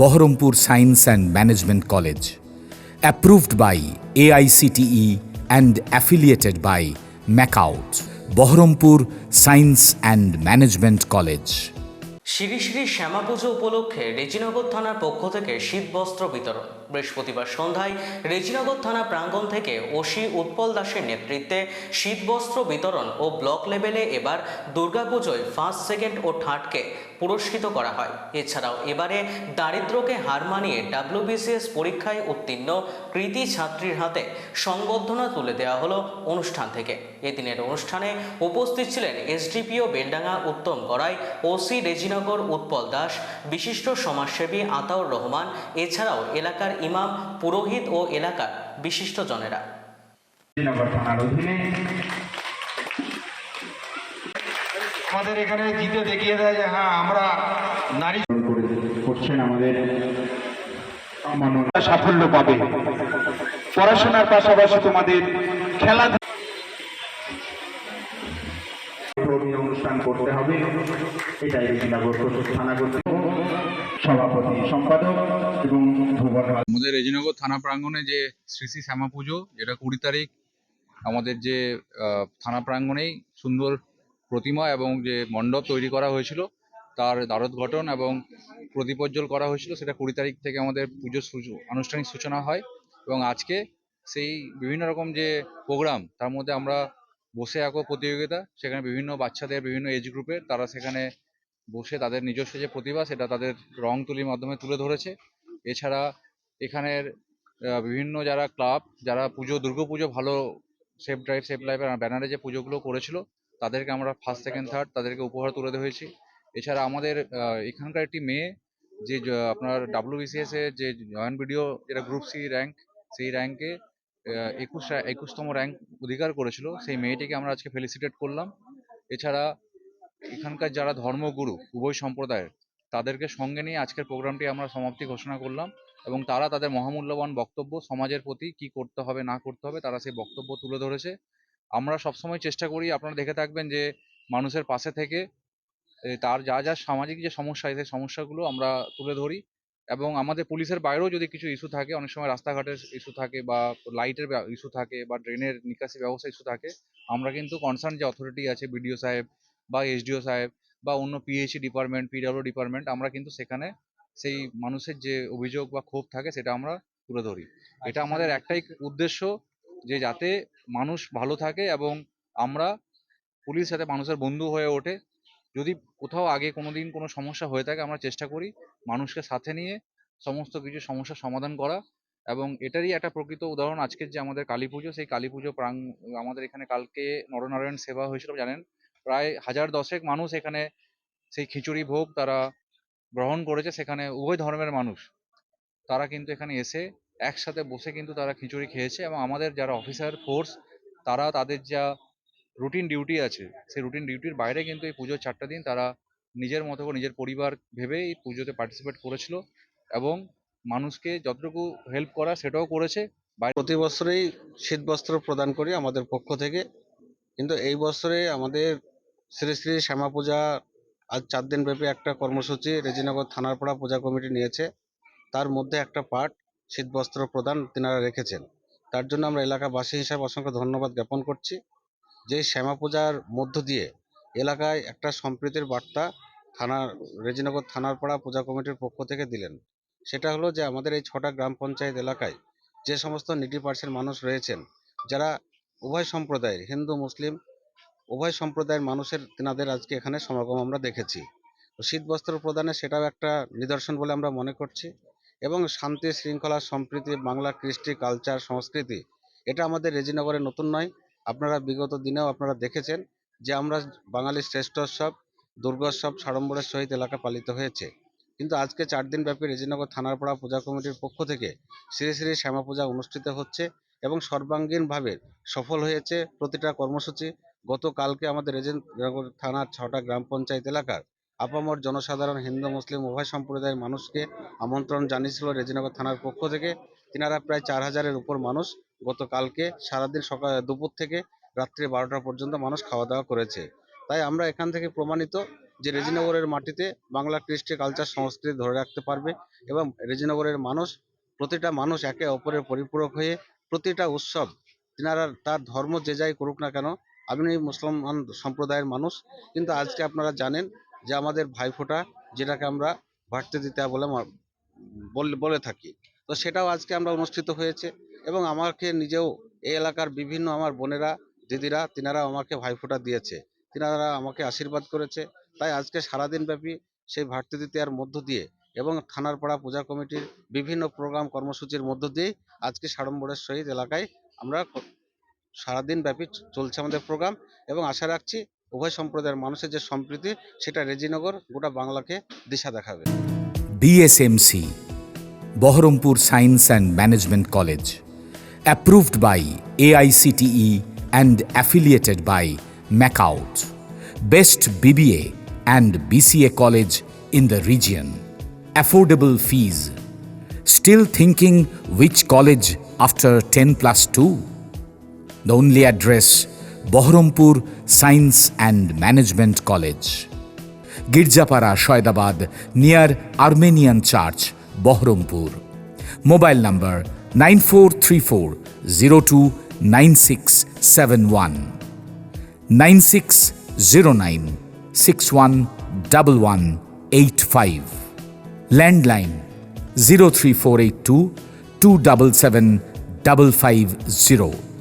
Bohrampur Science and Management College, approved by AICTE E and affiliated by MACOUT, Bohrampur Science and Management College. Shri Shri Shyama Puja উপলক্ষে রেজিনগর থানার পক্ষ থেকে শীত বস্ত্র বিতরণ বৃহস্পতিবার সন্ধ্যায় রেজিনগর থানা প্রাঙ্গণ থেকে ওসি উৎপল দাসের নেতৃত্বে শীতবস্ত্র বিতরণ ও ব্লক লেভেলে এবার দুর্গাপুজোয় ফার্স্ট, সেকেন্ড ও থার্ডকে পুরস্কৃত করা হয়। এছাড়াও এবারে দারিদ্র্যকে হার মানিয়ে ডাব্লিউবিসিএস পরীক্ষায় উত্তীর্ণ কৃতি ছাত্রীর হাতে সংবর্ধনা তুলে দেওয়া হলো অনুষ্ঠান থেকে। এদিনের অনুষ্ঠানে উপস্থিত ছিলেন এসডিপিও বেলডাঙ্গা উত্তম গড়াই, ওসি রেজিনগর উৎপল দাস, বিশিষ্ট সমাজসেবী আতাউর রহমান, এছাড়াও এলাকার ইমাম পুরোহিত ও এলাকার বিশিষ্টজনেরা আমাদের এখানে জিতে দেখিয়ে দেয় যে হ্যাঁ আমরা নারী করছেন আমাদের সাফল্য পাবে। পড়াশোনার পাশাপাশি তোমাদের খেলা অনুষ্ঠান করতে হবে। এটাই থানা করতে সভাপতি, সম্পাদক এবং আমাদের রেজিনগর থানা প্রাঙ্গণে যে শ্রী শ্রী শ্যামা পুজো, যেটা কুড়ি তারিখ, আমাদের যে থানা প্রাঙ্গণেই সুন্দর প্রতিমা এবং যে মণ্ডপ তৈরি করা হয়েছিল, তার দ্বারোদ্ঘটন এবং প্রদীপোজ্জ্বল করা হয়েছিল, সেটা কুড়ি তারিখ থেকে আমাদের পুজোর আনুষ্ঠানিক সূচনা হয় এবং আজকে সেই বিভিন্ন রকম যে প্রোগ্রাম, তার মধ্যে আমরা বসে আঁকো প্রতিযোগিতা, সেখানে বিভিন্ন বাচ্চাদের, বিভিন্ন এজ গ্রুপের তারা সেখানে বসে তাদের নিজস্ব যে প্রতিভা, সেটা তাদের রং তুলির মাধ্যমে তুলে ধরেছে। এছাড়া এখানের বিভিন্ন যারা ক্লাব, যারা পুজো দুর্গাপুজো ভালো সেফ ড্রাইভ, সেফ লাইফের ব্যানারে যে পুজোগুলো করেছিল, তাদেরকে আমরা ফার্স্ট সেকেন্ড থার্ড তাদেরকে উপহার তুলে হয়েছি। এছাড়া আমাদের এখানকার একটি মেয়ে, যে আপনার ডাব্লিউবিসিএস এর যে, জয়েন্ট ভিডিও যেটা গ্রুপ সি র্যাঙ্ক সেই র্যাঙ্কে একুশ একুশতম র্যাঙ্ক অধিকার করেছিল, সেই মেয়েটিকে আমরা আজকে ফেলিসিটেট করলাম। এছাড়া এখানকার যারা ধর্মগুরু, উভয় সম্প্রদায়ের, তাদেরকে সঙ্গে নিয়ে আজকের প্রোগ্রামটি আমরা সমাপ্তি ঘোষণা করলাম এবং তারা তাদের মহামূল্যবান বক্তব্য সমাজের প্রতি কি করতে হবে, না করতে হবে, তারা সেই বক্তব্য তুলে ধরেছে। আমরা সবসময় চেষ্টা করি, আপনারা দেখে থাকবেন যে মানুষের পাশে থেকে তার যা যা সামাজিক যে সমস্যা সেই সমস্যাগুলো আমরা তুলে ধরি এবং আমাদের পুলিশের বাইরেও যদি কিছু ইস্যু থাকে, অনেক সময় রাস্তাঘাটের ইস্যু থাকে বা লাইটের ইস্যু থাকে বা ড্রেনের নিকাশি ব্যবস্থা ইস্যু থাকে, আমরা কিন্তু কনসার্ন যে অথরিটি আছে বিডিও সাহেব বা এসডিও সাহেব বা অন্য পিএইচই ডিপার্টমেন্ট পিডব্লিউ ডিপার্টমেন্ট আমরা কিন্তু সেখানে সেই মানুষের যে অভিযোগ বা ক্ষোভ থাকে সেটা আমরা তুলে ধরি। এটা আমাদের একটাই উদ্দেশ্য যে যাতে মানুষ ভালো থাকে এবং আমরা পুলিশ যাতে মানুষের বন্ধু হয়ে ওঠে। যদি কোথাও আগে কোনোদিন কোনো সমস্যা হয়ে থাকে আমরা চেষ্টা করি মানুষকে সাথে নিয়ে সমস্ত কিছু সমস্যার সমাধান করা এবং এটারই একটা প্রকৃত উদাহরণ আজকের যে আমাদের কালী পুজো সেই কালী পুজো প্রাং আমাদের এখানে কালকে নরনারায়ণ সেবা হয়েছিল জানেন? প্রায় হাজার দশেক মানুষ এখানে সেই খিচুড়ি ভোগ তারা গ্রহণ করেছে, সেখানে উভয় ধর্মের মানুষ। তারা কিন্তু এখানে এসে একসাথে বসে কিন্তু তারা খিচুড়ি খেয়েছে এবং আমাদের যারা অফিসার ফোর্স তারা তাদের যা রুটিন ডিউটি আছে, সেই রুটিন ডিউটির বাইরে কিন্তু এই পুজোর চারটা দিন তারা নিজের মতো করে নিজের পরিবার ভেবে এই পুজোতে পার্টিসিপেট করেছিল এবং মানুষকে যতটুকু হেল্প করা সেটাও করেছে। প্রতি বছরেই শীত বস্ত্র প্রদান করি আমাদের পক্ষ থেকে। কিন্তু এই বছরে আমাদের শ্রী শ্রী শ্যামা পূজা আজ চার দিন ব্যাপী একটা কর্মসূচি রেজিনগর থানারপাড়া পূজা কমিটি নিয়েছে। তার মধ্যে একটা পার্ট শীত বস্ত্র প্রদান তিনারা রেখেছেন। তার জন্য আমরা এলাকাবাসী হিসাবে অসংখ্য ধন্যবাদ জ্ঞাপন করছি। যে শ্যামা পূজার মধ্য দিয়ে এলাকায় একটা সম্প্রীতির বার্তা থানা, রেজিনগর থানারপাড়া পূজা কমিটির পক্ষ থেকে দিলেন। সেটা হলো যে আমাদের এই ছটা গ্রাম পঞ্চায়েত এলাকায় যে সমস্ত নিটি পার্সেন্ট মানুষ রয়েছেন, যারা উভয় সম্প্রদায়ের, হিন্দু, মুসলিম উভয় সম্প্রদায়ের মানুষের, তেনাদের আজকে এখানে সমাগম আমরা দেখেছি। তো শীত বস্ত্র প্রদানে সেটাও একটা নিদর্শন বলে আমরা মনে করছি এবং শান্তি, শৃঙ্খলা, সম্প্রীতি, বাংলা কৃষ্টি, কালচার, সংস্কৃতি, এটা আমাদের রেজিনগরে নতুন নয়। আপনারা বিগত দিনেও আপনারা দেখেছেন যে আমরা বাঙালির শ্রেষ্ঠ উৎসব, দুর্গোৎসব, সাড়ম্বরের সহিত এলাকা পালিত হয়েছে। কিন্তু আজকে চার দিন ব্যাপী রেজিনগর থানারপাড়া পূজা কমিটির পক্ষ থেকে শ্রী শ্রী শ্যামা পূজা অনুষ্ঠিত হচ্ছে এবং সর্বাঙ্গীনভাবে সফল হয়েছে প্রতিটা কর্মসূচি। গতকালকে আমাদের রেজিনগর থানার ছটা গ্রাম পঞ্চায়েত এলাকার আপামর জনসাধারণ, হিন্দু, মুসলিম উভয় সম্প্রদায়ের মানুষকে আমন্ত্রণ জানিয়েছিল রেজিনগর থানার পক্ষ থেকে। তিনারা প্রায় চার হাজারের উপর মানুষ গতকালকে সারাদিন সকাল, দুপুর থেকে রাত্রি বারোটা পর্যন্ত মানুষ খাওয়া দাওয়া করেছে। তাই আমরা এখান থেকে প্রমাণিত যে রেজিনগরের মাটিতে বাংলা কৃষ্টি কালচার সংস্কৃতি ধরে রাখতে পারবে এবং রেজিনগরের মানুষ, প্রতিটা মানুষ একে অপরের পরিপূরক হয়ে প্রতিটা উৎসব, তিনারা তার ধর্ম যে যাই করুক না কেন আপনি মুসলমান সম্প্রদায়ের মানুষ, কিন্তু আজকে আপনারা জানেন যে আমাদের ভাইফোঁটা, যেটাকে আমরা বলে মা- বল- বলে থাকি। তো সেটাও আজকে আমরা অনুষ্ঠিত হয়েছে এবং আমাকে নিজেও এই এলাকার বিভিন্ন আমার বোনেরা, দিদিরা তিনারা আমাকে ভাইফোঁটা দিয়েছে। তিনারা আমাকে আশীর্বাদ করেছে। তাই আজকে সারাদিন ব্যাপী সেই ভাটতে ভাতৃদ্বিতীয়ার মধ্য দিয়ে এবং থানার পাড়া পূজা কমিটির বিভিন্ন প্রোগ্রাম কর্মসূচির মধ্য দিয়ে আজকে সাড়ম্বরের সহিত এলাকায় আমরা সারাদিন ব্যাপী চলছে আমাদের প্রোগ্রাম এবং আশা রাখছি উভয় সম্প্রদায়ের মানুষের যে সম্প্রীতি, সেটা রেজিনগর গোটা বাংলাকে দিশা দেখাবে। DSMC Baharampur science and management college approved by AICTE and affiliated by MAKAUT best BBA and BCA college in the region affordable fees still thinking which college after ten plus two The only address Bahrampur Science and Management College, Girjapara, Shoaibabad, near Armenian Church, Bahrampur. Mobile number 9434 029671 9609 611185. Landline 03482 277 550.